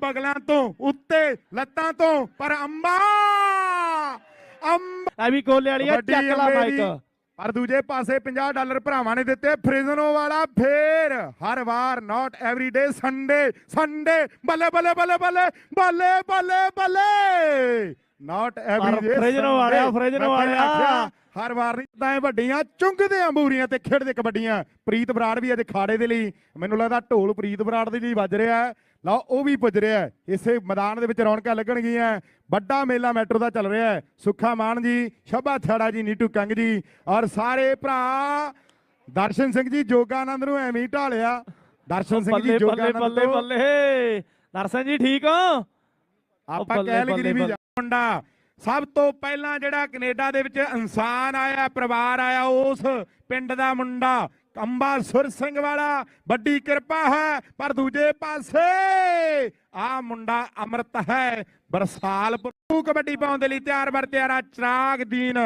ਬਗਲਾਂ ਤੋਂ ਉੱਤੇ ਲੱਤਾਂ ਤੋਂ ਪਰ ਅੰਬਾ ਅੰਬ ਐ ਵੀ ਕੋਲੇ ਵਾਲੀ ਆ ਚੱਕ ਲਾ। ਮਾਈਕ। ਪਰ ਦੂਜੇ ਪਾਸੇ 50 ਡਾਲਰ ਭਰਾਵਾਂ ਨੇ ਦਿੱਤੇ ਫ੍ਰਿਜ਼ਨੋ ਵਾਲਾ ਫੇਰ। ਹਰ ਵਾਰ not every day Sunday Sunday ਬੱਲੇ ਬੱਲੇ ਬੱਲੇ ਬੱਲੇ ਬੱਲੇ ਬੱਲੇ ਬੱਲੇ। ਨਾਟ ਐਵਰੀ ਡੇ ਫ੍ਰਿਜ਼ਨੋ ਵਾਲਿਆ, ਫ੍ਰਿਜ਼ਨੋ ਵਾਲਿਆ। ਹਰ ਵਾਰ ਨਹੀਂ ਤਾਂ ਇਹ ਵੱਡੀਆਂ ਚੁੰਗਦੇ ਅੰਬੂਰੀਆਂ ਤੇ ਖੇਡਦੇ ਕਬੱਡੀਆਂ। ਪ੍ਰੀਤ ਬਰਾੜ ਵੀ ਅੱਜ ਖਾੜੇ ਦੇ ਲਈ। ਮੈਨੂੰ ਲੱਗਦਾ ਢੋਲ ਪ੍ਰੀਤ ਬਰਾੜ ਦੇ ਲਈ ਵੱਜ ਰਿਹਾ ਹੈ। ਲਓ ਉਹ ਵੀ ਪੁੱਜ ਰਿਹਾ ਇਸੇ ਮੈਦਾਨ ਦੇ ਵਿੱਚ ਰੌਣਕਾਂ ਲੱਗਣਗੀਆਂ। ਵੱਡਾ ਮੇਲਾ ਮੈਟਰੋ ਦਾ ਚੱਲ ਰਿਹਾ ਹੈ। ਸੁੱਖਾ ਮਾਨ ਜੀ ਸ਼ੋਭਾ ਥੜਾ ਜੀ ਨੀਟੂ ਕੰਗ ਜੀ ਔਰ ਸਾਰੇ ਭਰਾ। ਦਰਸ਼ਨ ਸਿੰਘ ਜੀ ਜੋਗਾਨੰਦ ਨੂੰ ਐਵੇਂ ਹੀ ਢਾਲਿਆ। ਦਰਸ਼ਨ ਸਿੰਘ ਜੀ ਜੋਗਾਨੰਦ ਬੱਲੇ ਬੱਲੇ। ਦਰਸ਼ਨ ਜੀ ਠੀਕ ਹੋ? ਆਪਾਂ ਬੱਲੇ, ਕੈਲਗਰੀ ਵੀ ਮੁੰਡਾ ਸਭ ਤੋਂ ਪਹਿਲਾਂ ਜਿਹੜਾ ਕੈਨੇਡਾ ਦੇ ਵਿੱਚ ਇਨਸਾਨ ਆਇਆ, ਪਰਿਵਾਰ ਆਇਆ, ਉਸ ਪਿੰਡ ਦਾ ਮੁੰਡਾ ਅੰਬਾ ਸੁਰ ਸਿੰਘ ਵਾਲਾ। ਵੱਡੀ ਕਿਰਪਾ ਹੈ, ਪਰ ਦੂਜੇ ਪਾਸੇ ਆ ਮੁੰਡਾ ਅਮਰਤ ਹੈ। ਬਰਸਾਲ ਕਬੱਡੀ ਪਾਉਣ ਦੇ ਲਈ ਤਿਆਰ ਬਰ ਤਿਆਰਾ ਚਰਾਗ ਦੀਨ।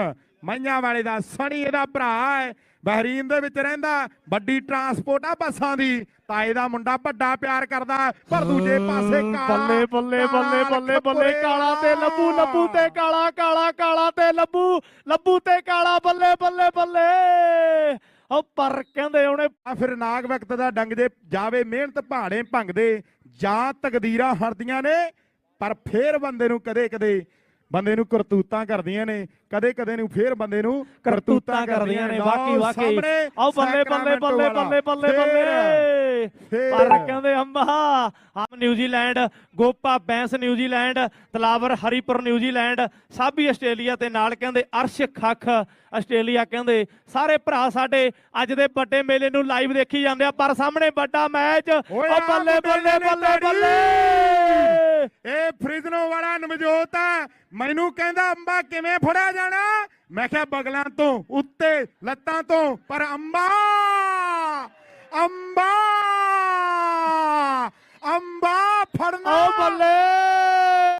ਮਈਆਂ ਵਾਲੇ ਦਾ ਸਣੀ ਇਹਦਾ ਭਰਾ ਹੈ। ਬਹਿਰੀਨ ਦੇ ਵਿੱਚ ਰਹਿੰਦਾ ਵੱਡੀ ਟਰਾਂਸਪੋਰਟ ਆ ਬੱਸਾਂ ਦੀ। ਤਾਏ ਦਾ ਮੁੰਡਾ ਵੱਡਾ ਪਿਆਰ ਕਰਦਾ ਪਰ ਦੂਜੇ ਪਾਸੇ ਕਾਲਾ ਬੱਲੇ ਬੱਲੇ ਬੱਲੇ ਬੱਲੇ ਬੱਲੇ ਕਾਲਾ ਤੇ ਲੱਭੂ ਲੱਭੂ ਤੇ ਕਾਲਾ ਕਾਲਾ ਕਾਲਾ ਤੇ ਲੱਭੂ ਲੱਭੂ ਤੇ ਕਾਲਾ ਬੱਲੇ ਬੱਲੇ ਬੱਲੇ। ਉਹ ਪਰ ਕਹਿੰਦੇ ਉਹਨੇ ਫਿਰ ਨਾਗ ਵਕਤ ਦਾ ਡੰਗ ਜੇ ਜਾਵੇ ਮਿਹਨਤ ਭਾੜੇ ਭੰਗਦੇ ਜਾਂ ਤਕਦੀਰਾਂ ਹਰਦੀਆਂ ਨੇ ਪਰ ਫੇਰ ਬੰਦੇ ਨੂੰ ਕਦੇ ਕਦੇ ਬੰਦੇ ਨੂੰ ਕਰਤੂਤਾਂ ਕਰਦੀਆਂ ਨੇ ਕਦੇ ਕਦੇ ਨੂੰ ਫੇਰ ਬੰਦੇ ਨੂੰ ਕਰਤੂਤਾਂ ਕਰਦੀਆਂ ਨੇ। ਵਾਕਈ ਵਾਕਈ ਆਓ ਬੱਲੇ ਬੱਲੇ ਬੱਲੇ। ਬੱਲੇ ਬੱਲੇ ਬੱਲੇ। ਪਰ ਕਹਿੰਦੇ ਅੰਬਾ। ਹਮ ਨਿਊਜ਼ੀਲੈਂਡ ਗੋਪਾ ਬੈਂਸ ਨਿਊਜ਼ੀਲੈਂਡ ਤਲਾਵਰ ਹਰੀਪੁਰ ਨਿਊਜ਼ੀਲੈਂਡ ਸਾਬੀ ਆਸਟ੍ਰੇਲੀਆ ਤੇ ਨਾਲ ਕਹਿੰਦੇ ਅਰਸ਼ ਖੱਖ ਆਸਟ੍ਰੇਲੀਆ ਕਹਿੰਦੇ। ਸਾਰੇ ਭਰਾ ਸਾਡੇ ਅੱਜ ਦੇ ਵੱਡੇ ਮੇਲੇ ਨੂੰ ਲਾਈਵ ਦੇਖੀ ਜਾਂਦੇ ਆ ਪਰ ਸਾਹਮਣੇ ਵੱਡਾ ਮੈਚ। ਉਹ ਬੱਲੇ ਬੱਲੇ ਬੱਲੇ। ਬੱਲੇ। ਇਹ ਫ੍ਰਿਜ਼ਨੋ ਵਾਲਾ ਨਵਜੋਤ ਆ। ਮੈਨੂੰ ਕਹਿੰਦਾ, ਅੰਬਾ ਕਿਵੇਂ ਫੜਿਆ ਜਾਣਾ? ਮੈਂ ਕਿਹਾ, ਬਗਲਾਂ ਤੋਂ, ਉੱਤੇ, ਲੱਤਾਂ ਤੋਂ, ਪਰ ਅੰਬਾ! ਅੰਬਾ! ਅੰਬਾ ਫੜਨਾ! ਓ ਬੱਲੇ!